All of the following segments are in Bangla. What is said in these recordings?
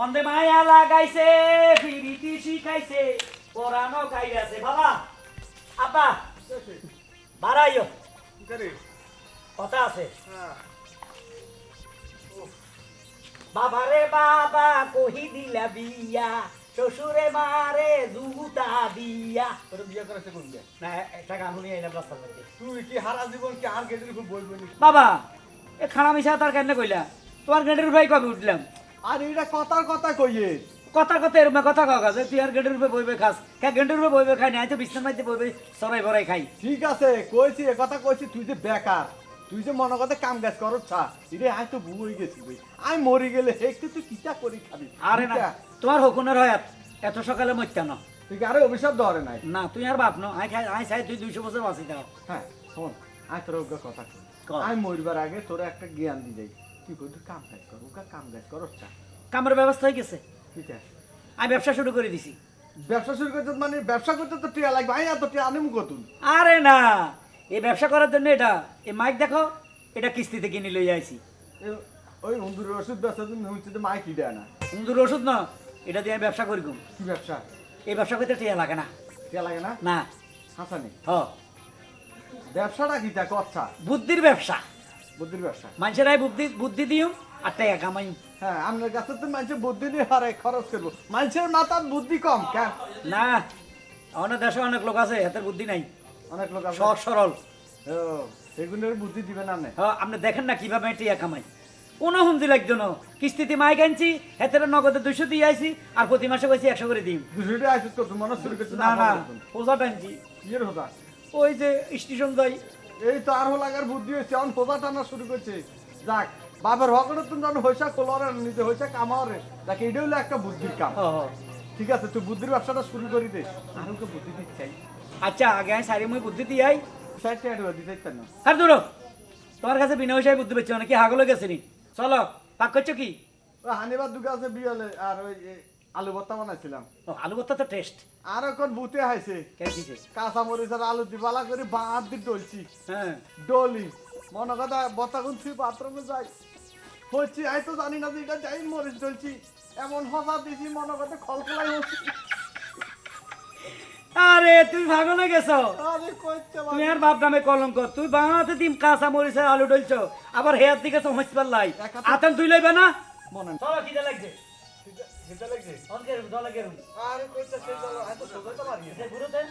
মন্দে মায়া লাগাইছে ফিরিতি শিখাইছে পরানো গাইয়াছে বাবা। আব্বা বাড়াইও। কথা আছে। বাবারে বাবা কহি দিলা বিয়া শ্বশুরে মারে জুগুতা দিয়া। তোর বিয়ে করেছে কোন বিয়ে? না একটা গান শুনিয়ে এলাম রাস্তার মধ্যে। তুই কি হারা জীবন কি আর গেটের বই বই বাবা এ খানা মিশা তার কেন কইলা? তোমার গেটের ভাই কবে উঠলাম? আর এটা কথার কথা কইয়ে কথা কথা এরকম কথা কাকা যে তুই আর গেটের উপরে বইবে খাস। কে গেটের উপরে বইবে খাই না তো বিছনার মধ্যে বইবে সরাই ভরাই খাই। ঠিক আছে কইছি এ কথা কইছি তুই যে বেকার তুই যে মনে কথা কাম কাজ করছ ছা ইরে আই তো বউ হয়ে গেছি ভাই আমি মরি গেলে একটু তুই কিটা করি খাবি? আরে না তোমার হকুনের হয় এত- সকালে মরতা না। তুই কি আরে অভিশাপ ধরে নাই। না তুই আর বাপ ন আই খাই আই চাই তুই দুইশো বছর বাঁচি থাও হ্যাঁ শোন আই তোর কথা কর। আমি আগে তোর একটা জ্ঞান দি যাই। তুই কই কাম কাজ কর ওকা কাম কাজ করছ চা। কামের ব্যবস্থা হয়ে গেছে? ঠিক আছে আমি ব্যবসা শুরু করে দিছি। ব্যবসা শুরু করতে মানে ব্যবসা করতে তো টিয়া লাগবে আই এত টিয়া আনিমু কতুন আরে না এই ব্যবসা করার জন্য এটা এই মাইক দেখো এটা কিস্তিতে কিনে লই আইছি। ওই হুন্দুরের ওষুধ ব্যবসা তুমি হচ্ছে তো মাই দেয় না। সুন্দর ওষুধ না এটা দিয়ে আমি ব্যবসা করি কি ব্যবসা? এই ব্যবসা করতে টিয়া লাগে না। টিয়া লাগে না? না। হাসানি? হ। ব্যবসাটা কি তা কচ্ছা বুদ্ধির ব্যবসা। বুদ্ধির ব্যবসা। মানুষেরাই বুদ্ধি বুদ্ধি দিও আর টাকা কামাই হ্যাঁ আপনার কাছে তো মানুষের বুদ্ধি নিয়ে হারে খরচ করব। মানুষের মাথার বুদ্ধি কম কেন? না আমাদের দেশে অনেক লোক আছে হাতের বুদ্ধি নাই। অনেক লোক আছে। সহজ সরল। সেগুলোর বুদ্ধি দিবে না হ্যাঁ আপনি দেখেন না কীভাবে টিয়া কামাই। কোনো হুমদি লাগতো না। কিস্তিতে মাইক আনছি হেতের নগদে দুশো দিয়ে আইছি আর প্রতি মাসে কইছি একশো করে দিম। দুশোটি আসিস তো মনে শুরু করছে না না টানছি। ইয়ের ওই যে স্টেশন যাই এই তো আর লাগার বুদ্ধি হয়েছে এখন পোজা টানা শুরু করছে। যাক বাবার হকরে তুমি জানো হইসা কোলরে নিজে হইসা কামাওরে দেখ এটা হলো একটা বুদ্ধির কাম। হ, হ। ঠিক আছে তুই বুদ্ধির ব্যবসাটা শুরু করি দে। আর ওকে বুদ্ধি দিতে চাই। আচ্ছা আগে আমি সারি মুই বুদ্ধি আই সাইডটা একটু দিতে চাই না। আর দূর তোমার কাছে বিনা পয়সায় বুদ্ধি পেয়েছ নাকি হাগলো গেছে নি? চলো পাক করছ কি? হানিবার দুটো আছে বিয়ালে আর ওই আলু ভর্তা বানাইছিলাম। আলু ভর্তা তো টেস্ট আর এখন বুতে হাইছে কাঁচা মরিচ আর আলু দিবালা করে বাঁধ দিয়ে ডলছি। হ্যাঁ। ডলি। মনে কথা বতা গুনছি বাথরুমে যাই। হচ্ছি আই তো জানি না যে এটা যাই মরিচ ডলছি। এমন হসা দিছি মনে কথা খলখলাই হচ্ছি। আরে তুই ভাগলে গেছো। তুমি আর বাপ নামে কলঙ্ক। তুই বাংলাতে দিম কাঁচা মরিচের আলু ডলছো। আবার হেয়ার দিকে সমস্ত পারলাই এক হাতে- তুই লইবে না? মনে চলো খিদে লাগছে। সেটা লাগছে? অনকে দলে গেরুম আরে কইতে সে চলো এত সোজা তো পারি যে ঘুরোতে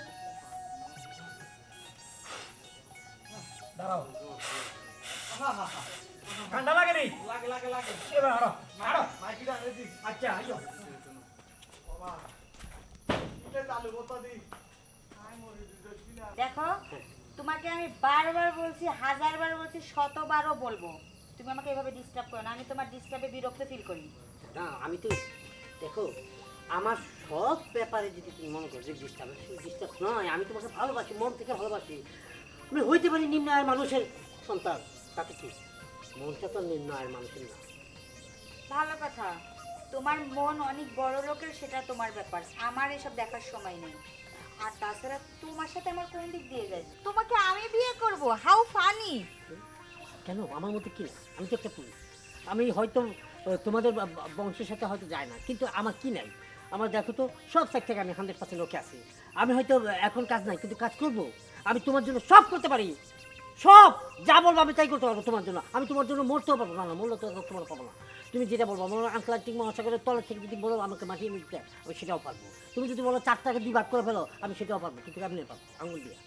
দাঁড়াও। ঠান্ডা লাগে নি? লাগে লাগে লাগে। এবার হাঁটো হাঁটো মাইকিটা আনে দি। আচ্ছা আইও। বাবা এটা চালু বতা দি? আই মরিচ ডলছি না। দেখো তোমাকে আমি বারবার বলছি হাজারবার বলছি শতবারও বলব। তুমি আমাকে এভাবে ডিস্টার্ব করো না আমি তোমার ডিস্টার্বে বিরক্ত ফিল করি। না আমি তো দেখো আমার সব ব্যাপারে যদি তুমি মনে করো যে ডিস্টার্ব ডিস্টার্ব নয় আমি তোমাকে ভালোবাসি মন থেকে ভালোবাসি আমি হইতে পারি নিম্ন আয়ের মানুষের সন্তান তাতে কি? মনটা তো নিম্ন আয়ের মানুষের না। ভালো কথা। তোমার মন অনেক বড় লোকের সেটা তোমার ব্যাপার। আমার এসব দেখার সময় নেই। আর তাছাড়া তোমার সাথে আমার কোন দিক দিয়ে যায়? তোমাকে আমি বিয়ে করব। হাউ ফানি কেন? আমার মধ্যে কি? আমি তো একটা পুরুষ। আমি হয়তো তোমাদের বংশের সাথে হয়তো যায় না। কিন্তু আমার কি নাই? আমার দেখো তো, সব সাইড থেকে আমি হান্ড্রেড পার্সেন্ট ওকে আছি। আমি হয়তো এখন কাজ নাই, কিন্তু কাজ করব। আমি তোমার জন্য সব করতে পারি। সব! যা বলব আমি তাই করতে পারব তোমার জন্য। আমি তোমার জন্য মরতেও পারব না মরলে তো তোমার পাবো না। তুমি যেটা বলব, আমার আন্তর্জাতিক মহাসাগরের তলের থেকে যদি বলো, আমাকে মাটিয়ে নিতে, আমি সেটাও পারব। তুমি যদি বলো চারটাকে দুই ভাগ করে ফেলো, আমি সেটাও পারব, কিন্তু আমি পারব? আঙুল দিয়ে।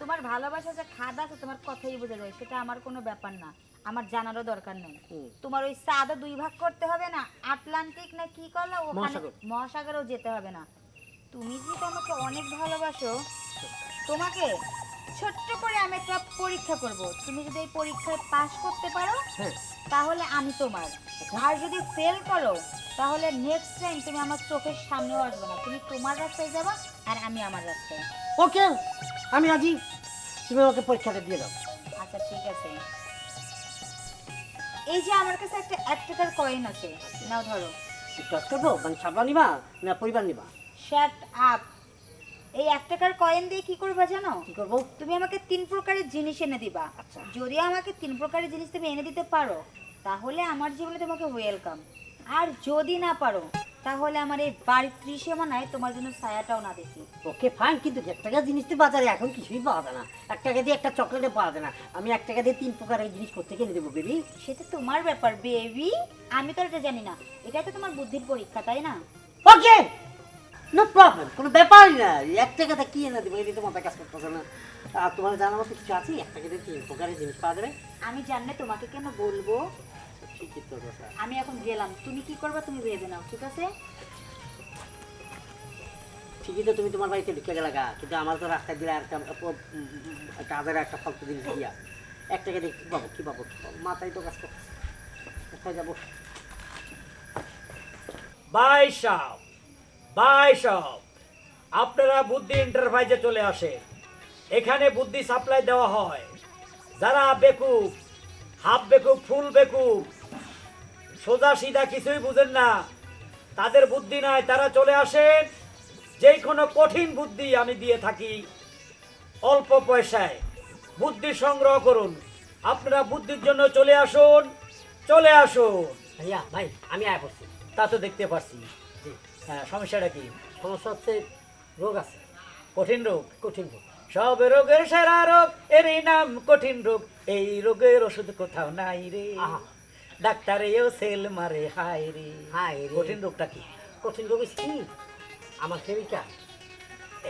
তোমার ভালোবাসা যে খাদ আছে, তোমার কথাই বোঝা যায়, সেটা আমার কোনো ব্যাপার না। আমার জানারও দরকার নেই। তোমার ওই সাদা দুই ভাগ করতে হবে না আটলান্টিক না কি করল ওখানে মহাসাগর। মহাসাগরেও যেতে হবে না। তুমি যেটা আমাকে অনেক ভালোবাসো তোমাকে ছোট্ট করে আমি একটা পরীক্ষা করব। তুমি যদি এই পরীক্ষায় পাশ করতে পারো হ্যাঁ। তাহলে আমি তোমার। আর যদি ফেল করো তাহলে নেক্সট টাইম তুমি আমার চোখের সামনেও আসবে না। তুমি তোমার রাস্তায় যাবা আর আমি আমার রাস্তায়। ওকে আমি আজই তুমি আমাকে পরীক্ষাটা দিয়ে দাও। আচ্ছা ঠিক আছে। এই যে আমার কাছে একটা এক টাকার কয়েন আছে নাও ধরো। টস করব মানে সাবলা নিবা না পরিবার নিবা? শার্ট আপ এই এক টাকার কয়েন দিয়ে কি করবা জানো? কি করব? তুমি আমাকে তিন প্রকারের জিনিস এনে দিবা। আচ্ছা। যদি আমাকে তিন প্রকারের জিনিস তুমি এনে দিতে পারো তাহলে আমার জীবনে তোমাকে ওয়েলকাম আর যদি না পারো তাহলে আমার এই বাড়ির ত্রিসীমানায় তোমার জন্য ছায়াটাও না দেখি। ওকে ফাইন কিন্তু এক টাকা জিনিস তো বাজারে এখন কিছুই পাওয়া যায় না। এক টাকা দিয়ে একটা চকলেটে পাওয়া যায় না। আমি এক টাকা দিয়ে তিন প্রকারের জিনিস করতে কিনে দেবো বেবি সেটা তোমার ব্যাপার বেবি আমি তো এটা জানি না। এটা তো তোমার বুদ্ধির পরীক্ষা তাই না? ওকে নো প্রবলেম কোনো ব্যাপারই না এক টাকাটা কি এনে দেবো এটা তো মাথায় কাজ করতেছে না। আর তোমার জানার মতো কিছু আছে? এক টাকা দিয়ে তিন প্রকারের জিনিস পাওয়া যাবে। আমি জানলে তোমাকে কেন বলব? আমি এখন গেলাম। তুমি কি তুমি ভেবে নাও, ঠিক আছে? ঠিকই তো তুমি তোমার বাড়িতে ঢুকে গা, কিন্তু আমার তো রাস্তায় দিলে কাজের একটা জিনিস দিয়া। কি পাবো কি পাবো? মাথায় তো কাজ কোথায় যাব? বাই সাহ বাই সাহ আপনারা বুদ্ধি এন্টারপ্রাইজে চলে আসে এখানে বুদ্ধি সাপ্লাই দেওয়া হয়। যারা বেকুব, হাফ বেকুব ফুল বেকুব সোজা সিধা কিছুই বুঝেন না। তাদের বুদ্ধি নাই তারা চলে আসেন। যেই কোনো কঠিন বুদ্ধি আমি দিয়ে থাকি অল্প পয়সায়। বুদ্ধি সংগ্রহ করুন। আপনারা বুদ্ধির জন্য চলে আসুন চলে আসুন। ভাইয়া ভাই আমি আয় করছি তা তো দেখতে পাচ্ছি হ্যাঁ সমস্যাটা কি? সমস্যা হচ্ছে রোগ আছে। কঠিন রোগ কঠিন রোগ। সব রোগের সেরা রোগ এরই নাম কঠিন রোগ। এই রোগের ওষুধ কোথাও নাই রে। আহা। ডাক্তারেও সেল মারে হাই রে। হায় রে। কঠিন রোগটা কি? কঠিন রোগ কি? আমার প্রেমিকা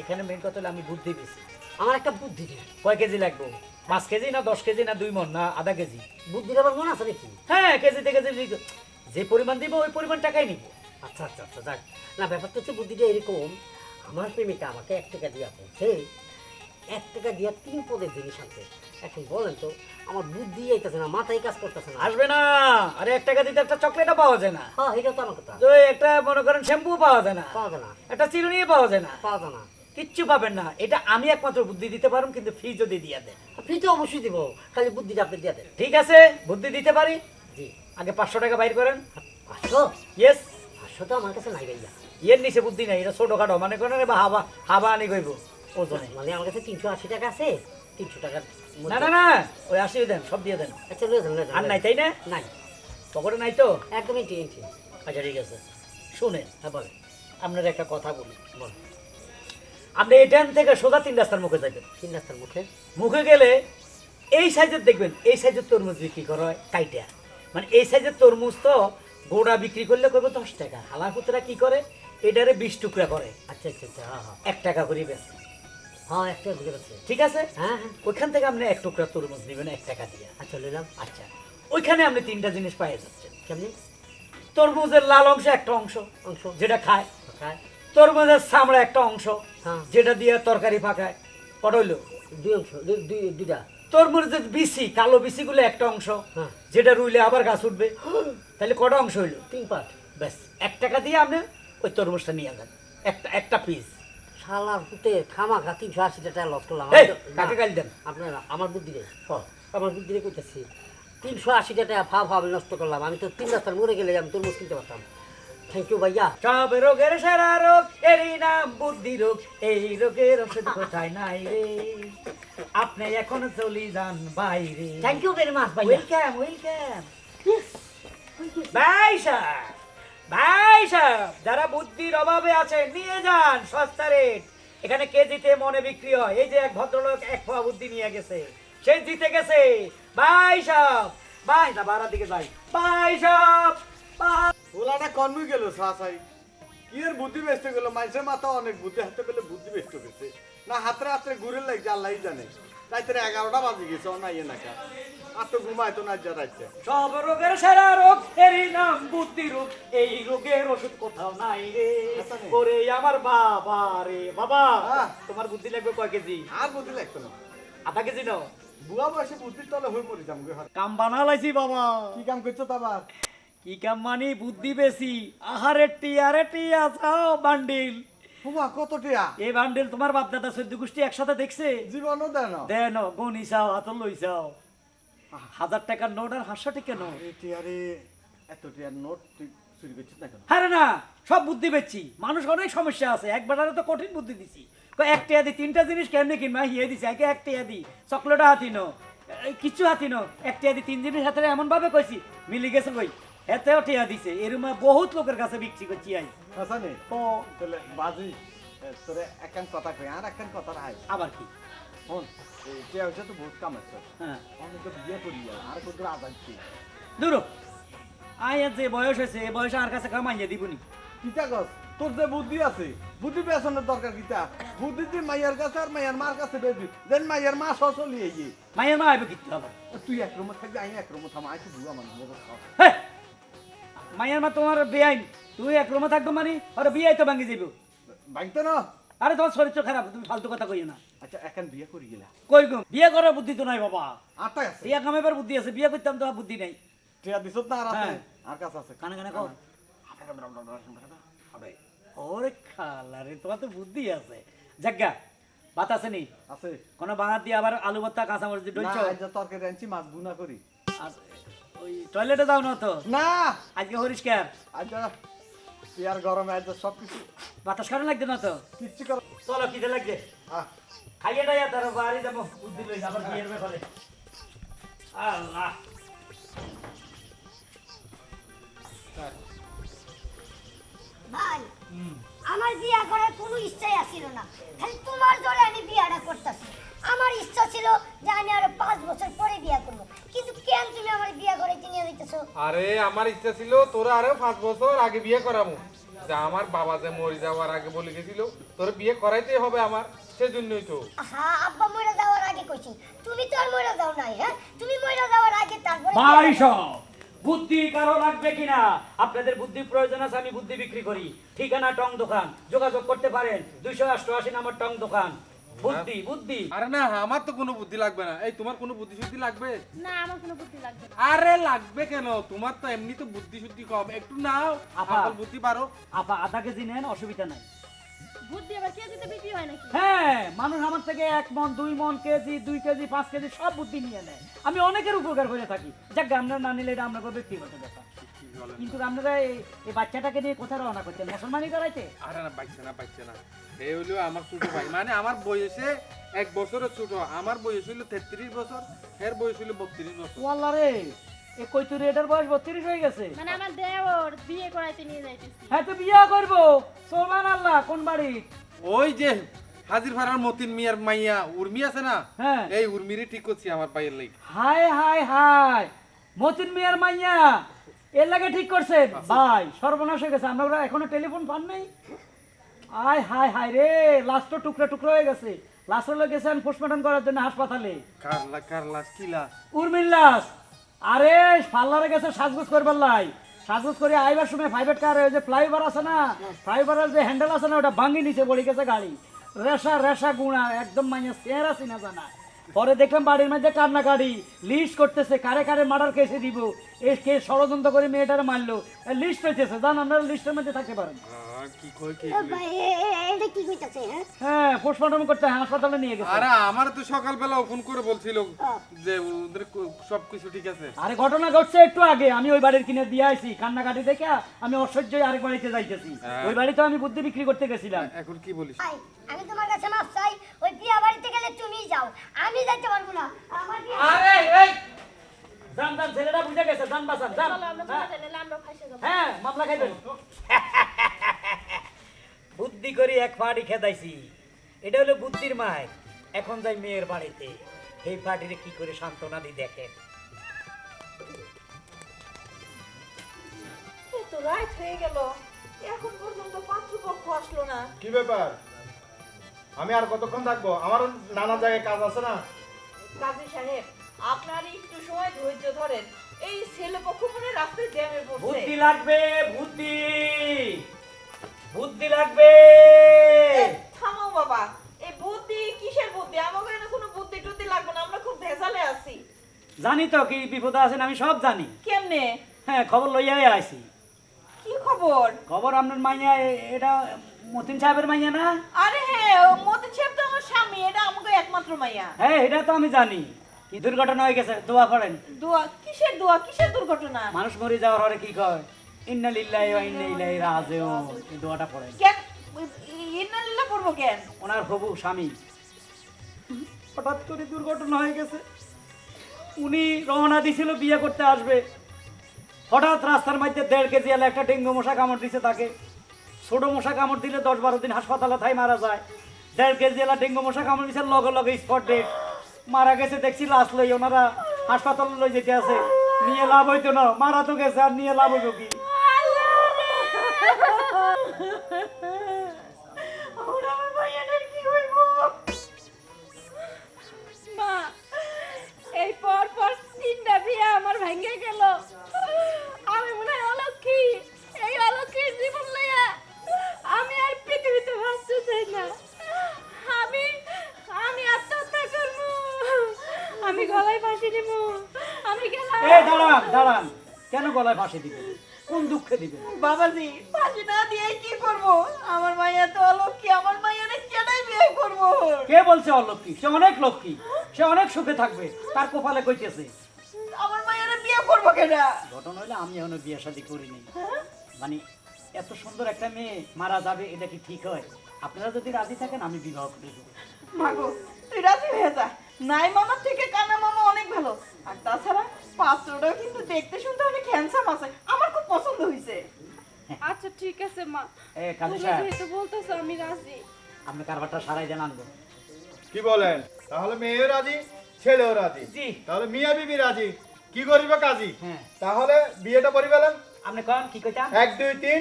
এখানে মেন কথা হলো আমি বুদ্ধি বেশি। আমার একটা বুদ্ধি দিন। কয় কেজি লাগবে? পাঁচ কেজি না দশ কেজি না দুই মন না আধা কেজি? বুদ্ধির আবার মনে আছে নাকি? হ্যাঁ কেজিতে কেজি যে পরিমাণ দিব ওই পরিমাণ টাকাই নিব। আচ্ছা আচ্ছা আচ্ছা যাক। না ব্যাপারটা হচ্ছে বুদ্ধিটা এরকম আমার প্রেমিকা আমাকে এক টাকা দিয়া বলছে এক টাকা দিয়া তিন পদের জিনিস আনতে। এখন বলেন তো আমার বুদ্ধি আইতেছে না মাথায় কাজ করতেছে না। আসবে না। আরে এক টাকা দিতে একটা চকলেটও পাওয়া যায় না। হ্যাঁ এটা তো আমার কথা। তো একটা মনে করেন শ্যাম্পু পাওয়া যায় না। পাওয়া যায় না। একটা চিরুনিও পাওয়া যায় না। পাওয়া যায় না। কিচ্ছু পাবেন না। এটা আমি একমাত্র বুদ্ধি দিতে পারুন কিন্তু ফি যদি দিয়ে দেন। ফ্রি তো অবশ্যই দিব খালি বুদ্ধিটা আপনি দিয়ে দেন। ঠিক আছে বুদ্ধি দিতে পারি? জি। আগে পাঁচশো টাকা বাইর করেন। পাঁচশো? ইয়েস পাঁচশো তো আমার কাছে নাই ভাইয়া। ইয়ের নিচে বুদ্ধি নাই এটা ছোটো খাটো মানে করেন বা হাবা হাবা আনি কইব। ওজনে মানে আমার কাছে তিনশো আশি টাকা আছে। তিনশো টাকার না না না ওই দেন সব দিয়ে দেন। আচ্ছা লয়ে আর নাই তাই না? নাই। পকেটে নাই তো? একদমই ঠিক আচ্ছা ঠিক আছে। শুনেন। হ্যাঁ বলেন। আপনার একটা কথা বলি বলেন। আপনি থেকে সোজা তিন রাস্তার মুখে যাবেন তিন রাস্তার মুখে? মুখে গেলে এই সাইজের দেখবেন এই সাইজের তরমুজ বিক্রি করা হয় কাইটা। মানে এই সাইজের তরমুজ তো গোড়া বিক্রি করলে করবে দশ টাকা। হালার পুতরা কি করে? এটারে বিশ টুকরা করে। আচ্ছা আচ্ছা আচ্ছা হ্যাঁ হ্যাঁ। এক টাকা করে বেশি হ্যাঁ ঠিক আছে? হ্যাঁ হ্যাঁ। ওইখান থেকে আপনি এক টুকরা তরমুজ নেবেন এক টাকা দিয়ে। আচ্ছা নিলাম। আচ্ছা। ওইখানে আপনি তিনটা জিনিস পাই যাচ্ছেন। কেমনি? তরমুজের লাল অংশ একটা অংশ অংশ। যেটা খায়। খায়। তরমুজের চামড়া একটা অংশ হ্যাঁ। যেটা দিয়ে তরকারি পাকায়। দুই অংশ দুই- দুই দুইটা। তরমুজের বিসি কালো বিসিগুলো একটা অংশ হ্যাঁ। যেটা রুইলে আবার গাছ উঠবে। তাহলে কটা অংশ হইল? তিন পাট। ব্যাস এক টাকা দিয়ে আপনি ওই তরমুজটা নিয়ে যান। একটা একটা পিস শালার পুতে খামা খা তিনশো আশি টাকা লস করলাম। কাকে গাল দেন? আপনার আমার বুদ্ধি রে আমার বুদ্ধি রে কইতেছি। তিনশো আশি টাকা ফা ফা নষ্ট করলাম। আমি তো তিন রাস্তার মরে গেলে আমি তরমুজ কিনতে পারতাম। থ্যাংক ইউ ভাইয়া। সব রোগের সেরা রোগ এরই নাম বুদ্ধি রোগ। এই রোগের ওষুধ কোথায় নাই রে? আপনি এখন চলি যান বাইরে। থ্যাংক ইউ ভেরি মাচ ভাইয়া। ওয়েলকাম ওয়েলকাম ভাই সাহেব ভাই সাহেব, যারা বুদ্ধির অভাবে আছে নিয়ে যান সস্তা রেট। এখানে কেজিতে মনে বিক্রি হয়। এই যে এক ভদ্রলোক এক পোয়া বুদ্ধি নিয়ে গেছে। সে জিতে গেছে। ভাই সাহেব, ভাই, না বাড়ার দিকে যাই। ভাই সাহেব ওলাটা কনমি গেল সাসাই এর বুদ্ধি বেচতে গেল? মানুষের মাথা অনেক বুদ্ধি, হাতে পেলে বুদ্ধি বেচতে গেছে। না, হাতরে হাতরে ঘুরে লাগছে আল্লাহ জানে। রাইতে এগারোটা বাজে গেছে ও না ইয়ে নাকা। আর তো ঘুমাইতো না সব রোগের সেরা রোগ এরই নাম বুদ্ধি রোগ। এই রোগের ওষুধ কোথাও নাই রে। আচ্ছা ওরে আমার বাবা রে বাবা। তোমার বুদ্ধি লাগবে কয় কেজি? আর বুদ্ধি লাগতো না। আধা কেজি নাও। বয়সে বুদ্ধির তলে হয়ে মরে যাম কাম বানালাইছি বাবা। কি কাম করছ তা আবার কি কাম মানি? বুদ্ধি বেশি। আহারে টিয়ারে টিয়া চাও বান্ডিল। হুমা কত টিয়া? এই বান্ডিল তোমার বাপ দাদা চোদ্দ গোষ্ঠী একসাথে দেখছে? জীবনও দেয় না। দেন গনি চাও হাতল লই চাও। হাজার টাকার নোট আর টাকা নোট। এই এত টিয়ার নোট তুই চুরি করছিস না কেন? না সব বুদ্ধি পেয়েছি মানুষ অনেক সমস্যা আছে। একবার আরও তো কঠিন বুদ্ধি দিছি। কয় এক টিয়া দি তিনটা জিনিস কেমনে কিনবা? হিয়ে দিছি একে এক টিয়া দি। চকলেটও হাতি নো কিচ্ছু হাতি নো। এক টিয়া দি তিন জিনিস হাতে এমন ভাবে কইছি মিলি গেছে কই এতেও টিয়া দিছে। এরম বহুত লোকের কাছে বিক্রি করছি আই। হাসানে তাহলে বাজি তোরে একখান কথা কই আর একখান কথা রাখ আবার কি? শোন এই কে হচ্ছে তো বহুত কাম আছে। হ্যাঁ। আমি তো বিয়ে করি আর কত আজাইছি দূর আই যে বয়স হয়েছে এ বয়সে আর কাছে কামাইয়া দিবনি। কিতা গছ তোর যে বুদ্ধি আছে বুদ্ধি পেছনের দরকার কিতা? বুদ্ধি তুই মাইয়ার কাছে আর মাইয়ার মার কাছে বেবি। দেন মাইয়ার মা মা আইবে তুই এক রুমে থাকবি আমি এক রুমে থাম আইছি মানুষ মা তোমার বেআইন তুই এক রুমে থাকব মানে আরে বিয়ে তো ভাঙি না? আরে তোমার শরীর তো খারাপ তুমি ফালতু কথা কইও না। আচ্ছা এখন বিয়ে করি গেলা। কই গো বিয়ে করার বুদ্ধি তো নাই বাবা। আছে। বিয়ে বুদ্ধি আছে বিয়ে করতাম তো বুদ্ধি নাই। টিয়া দিছত না আর আছে? হ্যাঁ। আর কাছে আছে? কানে কানে কও। ওরে খালা রে তোমার তো বুদ্ধি আছে। জাগা ভাত আছে নি? আছে। কোনো বাঙাত দিয়ে আবার আলু ভর্তা কাঁচা মরিচ দিয়ে না ডলছো তরকারি আনছি মাছ বুনা করি। ওই টয়লেটে যাও না তো? না। আজকে পরিষ্কার আজ পিয়ার গরমে আজ সব কিছু বাতাস কারণ লাগবে না তো? কিচ্ছু কর চলো কিতে লাগবে আহ, খাইয়ে টাইয়া তার বাড়ি যাব। বুদ্ধি লই আবার বিয়ের ব্যাপারে। আল্লাহ। ভাই আমার বিয়া করার কোনো ইচ্ছাই আসিল না। খালি তোমার জোরে আমি বিয়াটা করতেছি। আমার ইচ্ছা ছিল যে আমি আরও পাঁচ বছর পরে বিয়া করব। কিন্তু কেন তুমি আমার বিয়া করাইতে নিয়ে যাইতেছো? আরে আমার ইচ্ছা ছিল তোরা আরও পাঁচ বছর আগে বিয়ে করাবো। যা আমার বাবা যে মরে যাওয়ার আগে বলে গেছিল তোর বিয়ে করাইতেই হবে আমার সেজন্যই তো। হ্যাঁ আব্বা মরে যাওয়ার আগে কইছি। তুমি তো আর মরে যাও নাই হ্যাঁ? তুমি মরে যাওয়ার আগে তারপরে ভাই সব। বুদ্ধি কারও লাগবে কিনা? আপনাদের বুদ্ধি প্রয়োজন আছে আমি বুদ্ধি বিক্রি করি। ঠিকানা টং দোকান। যোগাযোগ করতে পারেন। দুইশো অষ্টআশি নম্বর টং দোকান। বুদ্ধি বুদ্ধি। আরে না আমার তো কোনো বুদ্ধি লাগবে না। এই তোমার কোনো বুদ্ধি শুদ্ধি লাগবে? না আমার কোনো বুদ্ধি লাগবে আরে লাগবে কেন? তোমার তো এমনি তো বুদ্ধি শুদ্ধি কম। একটু নাও আপা। বুদ্ধি পারো। আপা আধা কেজি নেন অসুবিধা নাই। বুদ্ধি আবার কেজিতে বিক্রি হয় নাকি? হ্যাঁ মানুষ আমার থেকে এক মন দুই মন কেজি দুই কেজি পাঁচ কেজি সব বুদ্ধি নিয়ে নেয়। আমি অনেকের উপকার করে থাকি। যাক আপনারা না নিলে এটা আমরা ব্যক্তিগত ব্যাপার? কিন্তু আপনারা এই এই বাচ্চাটাকে নিয়ে কোথায় রওনা করছেন। মুসলমানি করাইতে আরে না পাইছে না পাইছে না। এই হলো আমার ছোট ভাই। মানে আমার বয়সে এক বছরের ছোট। আমার বয়স হলো তেত্রিশ বছর এর বয়স হলো বত্রিশ বছর। ওয়াল্লা রে এ কৈতুরি এটার বয়স বত্রিশ হয়ে গেছে? মানে আমার দেওর বিয়ে করাইতে নিয়ে যাইতেছি। হ্যাঁ তো বিয়া করব। সোমান আল্লাহ কোন বাড়ি? ওই যে হাজির ভাড়ার মতিন মিয়ার মাইয়া উর্মি আছে না? হ্যাঁ। এই উর্মিরই ঠিক করছি আমার পায়ের লাগি। হাই হাই হাই মতিন মিয়ার মাইয়া। এর লাগে ঠিক করছে ভাই সর্বনাশ হয়ে গেছে। আমরা এখনও টেলিফোন পান নাই। আয় হাই হাই রে লাস্ট তো টুকরা টুকরা হয়ে গেছে। লাস্ট হলে গেছেন পোস্টমর্টম করার জন্য হাসপাতালে। কারলা কারলাস আরে পার্লারে গেছে সাজগোজ করবার লাই। সাজগোজ করে আইবার সময় প্রাইভেট কার ওই যে ফ্লাইওভার আছে না ফ্লাইওভারের যে হ্যান্ডেল আছে না ওটা ভাঙি নিচে পড়ে গেছে গাড়ি। রেশা রেশা গুণা একদম মাইয়া চেহারা চিনা জানা। পরে দেখলাম বাড়ির মধ্যে কান্নাকাটি লিস্ট করতেছে কারে কারে মার্ডার কেসে দিব। এই কে ষড়যন্ত্র করে মেয়েটারে মারলো। লিস্ট হইতেছে জান আপনারা লিস্টের মধ্যে থাকতে পারেন। আহ, কি কই কি এ ভাই, এ- এ- এটা কি কইতাছে হ্যাঁ? হ্যাঁ পোস্টমর্টম করতে হাসপাতালে নিয়ে গেছে। আরে আমার তো সকালবেলা ফোন করে বলছিল যে ওদের সব ঠিক আছে। আরে ঘটনা ঘটছে একটু আগে। আমি ওই বাড়ির কিনে দিয়ে আইছি। কান্নাকাটি দেখে আমি অসহ্যই আরেক বাড়িতে যাইতেছি। হ্যাঁ। ওই বাড়িতে আমি বুদ্ধি বিক্রি করতে গেছিলাম। এখন কি বলিস? আমি তোমার কাছে মাপ চাই। বিয়া বাড়িতে গেলে তুমি যাও। আমি যাইতে পারব না। আমার আরে এই জান জান ছেলেটা বুঝে গেছে জান বাসান জান। হ্যাঁ, মামলা খাইবেন। বুদ্ধি করি এক পার্টি খেদাইছি। এটা হলো বুদ্ধির মায়। এখন যাই মেয়ের বাড়িতে। এই পার্টিরে কি করে সান্ত্বনা দি দেখেন। এই তো রাত হয়ে গেল। এখন পর্যন্ত পাত্রপক্ষ আসলো না। কি ব্যাপার? আমি আর কতক্ষণ থাকব? আমারও নানা জায়গায় কাজ আছে না। কাজী সাহেব আপনার একটু সময় ধৈর্য ধরেন। এই ছেলে পক্ষ মনে রাস্তায় জ্যামে পড়ছে। বুদ্ধি লাগবে বুদ্ধি। বুদ্ধি লাগবে। থামো বাবা। এই বুদ্ধি কিসের বুদ্ধি? আমাকে এখানে কোনো বুদ্ধি টুদ্ধি লাগবে না আমরা খুব ভেজালে আছি। জানি তো কি বিপদ আছেন আমি সব জানি। কেমনে? হ্যাঁ খবর লইয়াই আইছি। কি খবর? খবর আপনার মাইয়া এটা মতিন সাহেবের মাইয়া না? আরে হ্যাঁ মতিন সাহেব তো আমার স্বামী এটা আমাকে একমাত্র মাইয়া। হ্যাঁ এটা তো আমি জানি। কি দুর্ঘটনা হয়ে গেছে দোয়া পড়েন দোয়া কিসের দোয়া কিসের দুর্ঘটনা? মানুষ মরে যাওয়ার পরে কি কয়? ইন্না লিল্লাহি ওয়া ইন্না ইলাইহি রাজিউন। এই দোয়াটা পড়েন। কেন? ইন্নালিল্লাহ পড়ব কেন? ওনার হবু স্বামী। হঠাৎ করে দুর্ঘটনা হয়ে গেছে। উনি রওনা দিছিল বিয়ে করতে আসবে। হঠাৎ রাস্তার মধ্যে দেড় কেজি এলে একটা ডেঙ্গু মশা কামড় দিছে তাকে। ছোট মশা কামড় দিলে দশ বারো দিন হাসপাতালে থাই মারা যায়। দেড় কেজি এলা ডেঙ্গু মশা কামড় দিছে, লগে লগে স্পট ডেট মারা গেছে, দেখছি লাশ লই, ওনারা হাসপাতালে লই যেতে আছে। নিয়ে লাভ হইতো না, মারা তো গেছে, আর নিয়ে লাভ হইব কি? এই পর পর তিনটা বিয়ে আমার ভেঙে গেল। আমি দাঁড়ান দাঁড়ান। কেন গলায় ফাঁসি দিবেন কোন দুঃখে দিবেন বাবাজি ফাঁসি না দিয়ে কি করব? আমার মাইয়া তো অলক্ষী আমার কেনাই বিয়ে করব। কে বলছে অলক্ষী সে অনেক লক্ষ্মী সে অনেক সুখে থাকবে তার কপালে কইতেছে। আমার মাইয়ারে বিয়ে করব কেনা ঘটনা হলে আমি এখনও বিয়ে শাদী করিনি। মানে এত সুন্দর একটা মেয়ে মারা যাবে এটা কি ঠিক হয়? আপনারা যদি রাজি থাকেন আমি বিবাহ করে দেবো। মাগো তুই রাজি হয়ে যা। নাই মামার থেকে কানা মামা অনেক ভালো। আর তাছাড়া পাত্রটাও কিন্তু দেখতে শুনতে অনেক হ্যান্ডসাম আছে। আমার খুব পছন্দ হয়েছে আচ্ছা ঠিক আছে মা। এ কাজী তুমি সাহেব। যেহেতু বলতেছো আমি রাজি। আপনি কারবারটা সারাই দেন আনব। কি বলেন? তাহলে মেয়েও রাজি ছেলেও রাজি? জি। তাহলে মিয়া বিবি রাজি? কি করিবে কাজী? হ্যাঁ। তাহলে বিয়েটা করি ফেলেন। আপনি কন কি কইতাম? এক দুই তিন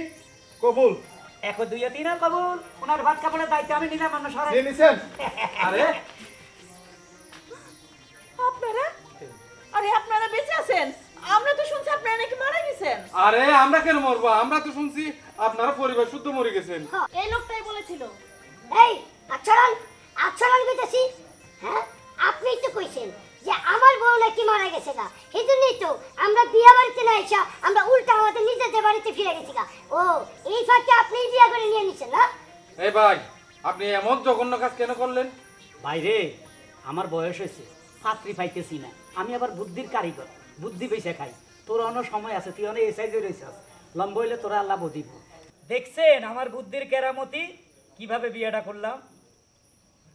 কবুল। এক দুই তিন আর কবুল। ওনার ভাত কাপড়ের দায়িত্ব আমি নিলাম আমরা সরাই। নিছেন? আরে আরে আপনারা বেঁচে আছেন? আমরা তো শুনছি আপনারা নাকি মারা গেছেন। আরে আমরা কেন মরবো? আমরা তো শুনছি আপনারা পরিবার শুদ্ধ মরে গেছেন এই লোকটাই বলেছিল। এই আচরণ আচরণ কইতাছি হ্যাঁ আপনিই তো কইছেন যে আমার বউ নাকি মারা গেছে না সেই জন্যই তো আমরা বিয়া বাড়িতে না এসা আমরা উল্টা আমাদের নিজেদের বাড়িতে ফিরে গেছি গা। ও এই ফাঁকে আপনিই বিয়া করে নিয়ে নিছেন না? এই ভাই আপনি এমন জঘন্য কাজ কেন করলেন? বাইরে আমার বয়স হয়েছে পাত্রী পাইতেছি না। আমি আবার বুদ্ধির কারিগর, বুদ্ধি বেছে খাই। তোর অনেক সময় আছে, তুই অনেক এসাইজে রয়েছিস লম্বা হইলে তোরা আল্লাহ দিব দেখছেন আমার বুদ্ধির কেরামতি? কীভাবে বিয়েটা করলাম?